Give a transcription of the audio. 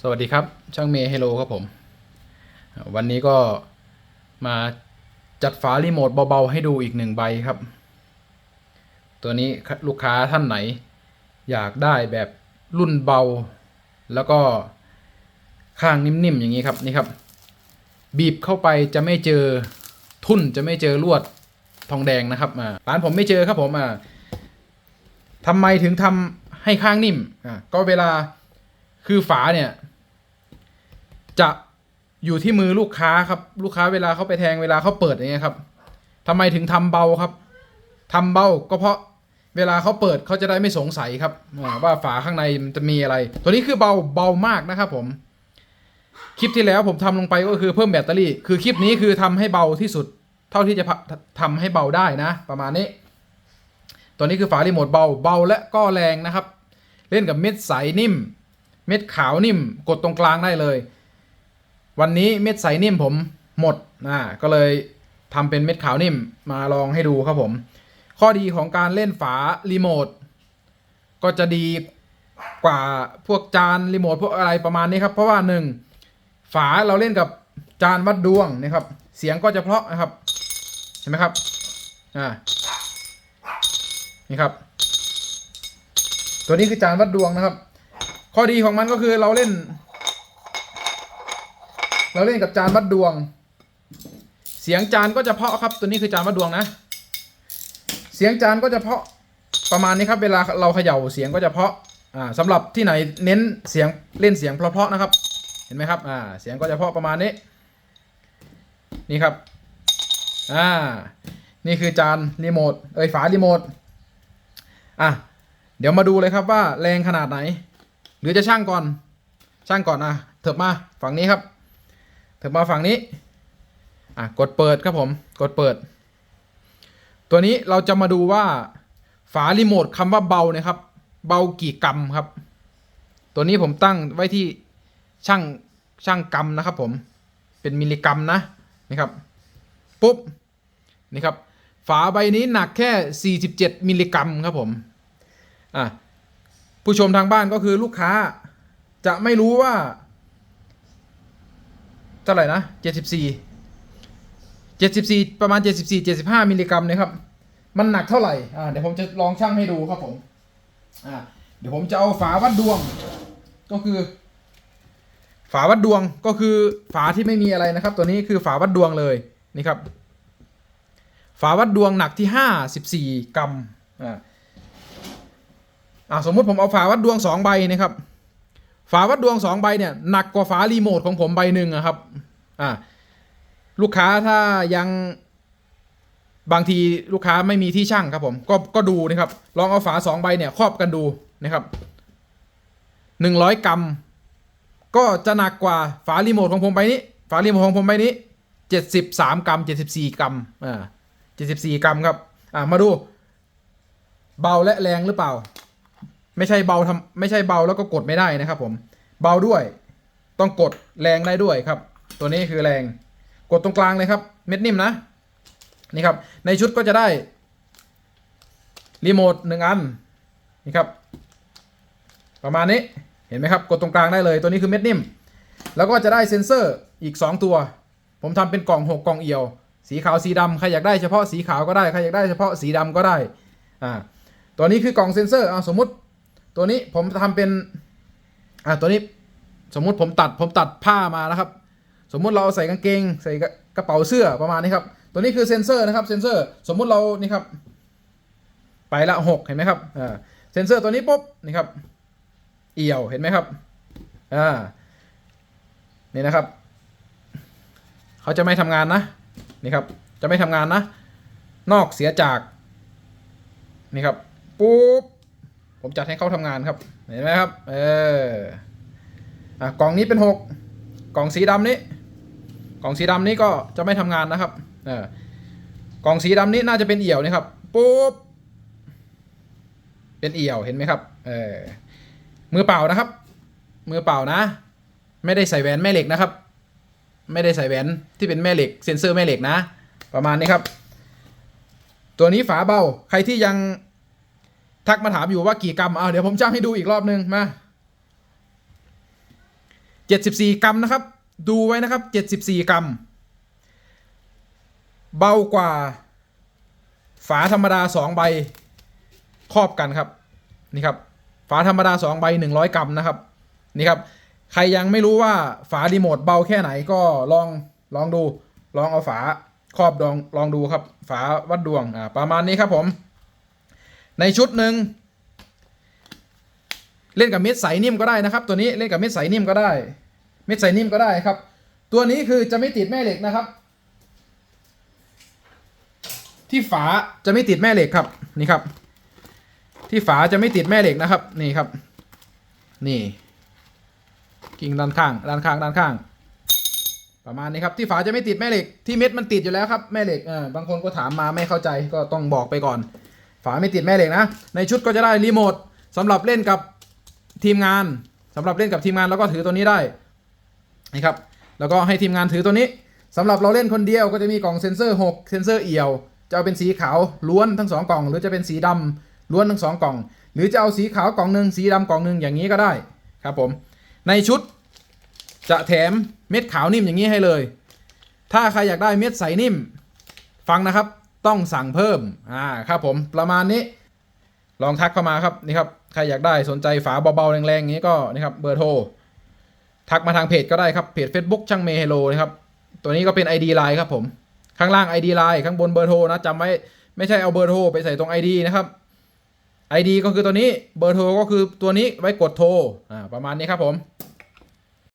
สวัสดีครับ ช่างเมย์เฮโลครับผม วันนี้ก็มาจัดฝารีโมทเบาๆ ให้ดูอีกหนึ่งใบครับ ตัวนี้ลูกค้าท่านไหน อยากได้แบบรุ่นเบา แล้วก็ข้างนิ่มๆ อย่างนี้ครับนี่ครับ บีบเข้าไปจะไม่เจอทุ่นจะไม่เจอลวดทองแดงนะครับอ่าร้านผมไม่เจอครับผมอ่าทำไมถึงทำให้ข้างนิ่มอ่าก็เวลา คือฝาเนี่ย จะอยู่ที่มือลูกค้าครับ ลูกค้าเวลาเขาไปแทงเวลาเขาเปิดอย่างเงี้ยครับทำไมถึงทำเบาครับทำเบาก็เพราะเวลาเขาเปิดเขาจะได้ไม่สงสัยครับ ว่าฝาข้างในมันจะมีอะไร ตัวนี้คือเบาเบามากนะครับผม คลิปที่แล้วผมทำลงไปก็คือเพิ่มแบตเตอรี่ คือคลิปนี้คือทำให้เบาที่สุด เท่าที่จะทำให้เบาได้นะ ประมาณนี้ ตัวนี้คือฝารีโมทเบาเบาและก็แรงนะครับ เล่นกับเม็ดใสนิ่ม เม็ดขาวนิ่มกดตรงกลางได้เลย วันนี้เม็ดใสนิ่มผมหมดนะก็เลยทำเป็นเม็ดขาวนิ่มมาลองให้ดูครับผม ข้อดีของการเล่นฝารีโมทก็จะดีกว่าพวกจานรีโมทพวกอะไรประมาณนี้ครับ เพราะว่าหนึ่งฝาเราเล่นกับจานวัดดวงนะครับ เสียงก็จะเพราะนะครับ เห็นไหมครับอ่านี่ครับ ตัวนี้คือจานวัดดวงนะครับ ข้อดีของมันก็คือเราเล่น เราเล่นกับจานวัดดวง เสียงจานก็จะเพาะครับ ตัวนี้คือจานวัดดวงนะ เสียงจานก็จะเพาะประมาณนี้ครับ เวลาเราเขย่าเสียงก็จะเพาะอ่าสำหรับที่ไหนเน้นเสียงเล่นเสียงเพาะๆนะครับ เห็นไหมครับอ่าเสียงก็จะเพาะประมาณนี้ นี่ครับอ่านี่คือจานรีโมทเอ้ยฝารีโมทอะเดี๋ยวมาดูเลยครับว่าแรงขนาดไหน รือจะช่างก่อน ช่างก่อนอะเถิบมาฝั่งนี้ครับ เถิบมาฝั่งนี้ อะกดเปิดครับผม กดเปิด ตัวนี้เราจะมาดูว่า ฝารีโมทคำว่าเบานี่ยครับ เบากี่กรัมครับ ตัวนี้ผมตั้งไว้ที่ช่างช่างกรัมนะครับผม เป็นมิลลิกรัมนะนี่ครับ ปุ๊บ นี่ครับ ฝาใบนี้หนักแค่ 47 มิลลิกรัมครับผม อะ ผู้ชมทางบ้านก็คือลูกค้าจะไม่รู้ว่าเท่าไหร่นะเจ็ดสิบี่เจ็ดสิบี่ประมาณเจ็ดสิบี่เจ็ดสิบห้ามิลลิกรัมนะครับ มันหนักเท่าไหร่อ่าเดี๋ยวผมจะลองชั่งให้ดูครับผมอ่าเดี๋ยวผมจะเอาฝาวัดดวง ก็คือ ฝาวัดดวงก็คือฝาที่ไม่มีอะไรนะครับ ตัวนี้คือฝาวัดดวงเลยนี่ครับ ฝาวัดดวงหนักที่ห้าสิบี่กรัมอ่า อ่าสมมติผมเอาฝาวัดดวงสองใบนะครับ ฝาวัดดวงสองใบเนี่ยหนักกว่าฝารีโมทของผมใบหนึ่งอะครับอ่าลูกค้าถ้ายังบางทีลูกค้าไม่มีที่ช่างครับผมก็ก็ดูนะครับ ลองเอาฝาสองใบเนี่ยครอบกันดูนะครับหนึ่งร้อยกรัมก็จะหนักกว่าฝารีโมทของผมใบนี้ ฝารีโมทของผมใบนี้เจ็ดสิบสามกรัมเจ็ดสิบสี่กรัมอ่าเจ็ดสิบสี่กรัมครับ อ่ามาดู เบาและแรงหรือเปล่า ไม่ใช่เบาทำไม่ใช่เบาแล้วก็กดไม่ได้นะครับ ผมเบาด้วย ต้องกดแรงได้ด้วยครับ ตัวนี้คือแรงกดตรงกลางเลยครับ เม็ดนิ่มนะนี่ครับ ในชุดก็จะได้รีโมทหนึ่งอันนี่ครับ ประมาณนี้เห็นไหมครับ กดตรงกลางได้เลยตัวนี้คือเม็ดนิ่ม แล้วก็จะได้เซ็นเซอร์อีก 2 ตัว ผมทำเป็นกล่อง 6 กล่องเอียว สีขาวสีดำใครอยากได้เฉพาะสีขาวก็ได้ใครอยากได้เฉพาะสีดำก็ได้อ่าตัวนี้คือกล่องเซ็นเซอร์อ่าสมมติ ตัวนี้ผมทำเป็น อ่าตัวนี้ สมมุติผมตัดผมตัดผ้ามานะครับ สมมุติเราใส่กางเกง ใส่กระเป๋าเสื้อประมาณนี้ครับ ตัวนี้คือเซนเซอร์นะครับเซนเซอร์ สมมุติเรานี่ครับ ไปละหกเห็นไหมครับอ่าเซนเซอร์ตัวนี้ปุ๊บนี่ครับ เอี่ยวเห็นไหมครับอ่านี่นะครับ เขาจะไม่ทำงานนะนี่ครับ จะไม่ทำงานนะ นอกเสียจาก นี่ครับปุ๊บ ผมจัดให้เขาทำงานครับ เห็นไหมครับ เอออะกล่องนี้เป็นหกกล่องสีดำนี้ กล่องสีดำนี้ก็จะไม่ทำงานนะครับ เออกล่องสีดำนี้น่าจะเป็นเอี่ยวนะครับ ปุ๊บ เป็นเอี่ยว เห็นไหมครับ เออ มือเปล่านะครับ มือเปล่านะ ไม่ได้ใส่แหวนแม่เหล็กนะครับ ไม่ได้ใส่แหวนที่เป็นแม่เหล็ก เซ็นเซอร์แม่เหล็กนะ ประมาณนี้ครับ ตัวนี้ฝาเบา ใครที่ยัง ทักมาถามอยู่ว่ากี่กรัมเอาเดี๋ยวผมจ้างให้ดูอีกรอบนึงมา74 กรัมนะครับ ดูไว้นะครับ 74 กรัม เบากว่า ฝาธรรมดา 2 ใบครอบกันครับ นี่ครับ ฝาธรรมดา 2 ใบ 100 กรัมนะครับ นี่ครับ ใครยังไม่รู้ว่าฝารีโมทเบาแค่ไหนก็ลองลองดู ลองเอาฝาครอบลองลองดูครับ ฝาวัดดวงอ่าประมาณนี้ครับผม ในชุดหนึ่งเล่นกับเม็ดใสนิ่มก็ได้นะครับ ตัวนี้เล่นกับเม็ดใสนิ่มก็ได้ เม็ดใสนิ่มก็ได้ครับ ตัวนี้คือจะไม่ติดแม่เหล็กนะครับ ที่ฝาจะไม่ติดแม่เหล็กครับนี่ครับ ที่ฝาจะไม่ติดแม่เหล็กนะครับ นี่ครับ นี่ กิ่งด้านข้างด้านข้างด้านข้าง ประมาณนี้ครับ ที่ฝาจะไม่ติดแม่เหล็ก ที่เม็ดมันติดอยู่แล้วครับแม่เหล็กเออบางคนก็ถามมาไม่เข้าใจก็ต้องบอกไปก่อน ฝาไม่ติดแม่เหล็กนะ ในชุดก็จะได้รีโมทสำหรับเล่นกับทีมงานสำหรับเล่นกับทีมงานแล้วก็ถือตัวนี้ได้นี่ครับ แล้วก็ให้ทีมงานถือตัวนี้สำหรับเราเล่นคนเดียวก็จะมีกล่องเซ็นเซอร์ 6 เซ็นเซอร์เอี่ยว จะเอาเป็นสีขาวล้วนทั้งสองกล่อง หรือจะเป็นสีดำล้วนทั้งสองกล่อง หรือจะเอาสีขาวกล่องหนึ่งสีดำกล่องหนึ่งอย่างนี้ก็ได้ครับผม ในชุดจะแถมเม็ดขาวนิ่มอย่างนี้ให้เลย ถ้าใครอยากได้เม็ดใสนิ่ม ฟังนะครับ ต้องสั่งเพิ่มอ่าครับผมประมาณนี้ ลองทักเข้ามาครับนี่ครับใครอยากได้สนใจฝาเบาๆแรงๆอย่างนี้ก็นี่ครับเบอร์โทรทักมาทางเพจก็ได้ครับเพจ Facebook ช่างเมเฮโลนะครับตัวนี้ก็เป็น ID Line ครับผมข้างล่าง ID Line ข้างบนเบอร์โทรนะจำไว้ไม่ใช่เอาเบอร์โทรไปใส่ตรง ID นะครับ ID ก็คือตัวนี้เบอร์โทรก็คือตัวนี้ไว้กดโทรอ่าประมาณนี้ครับผม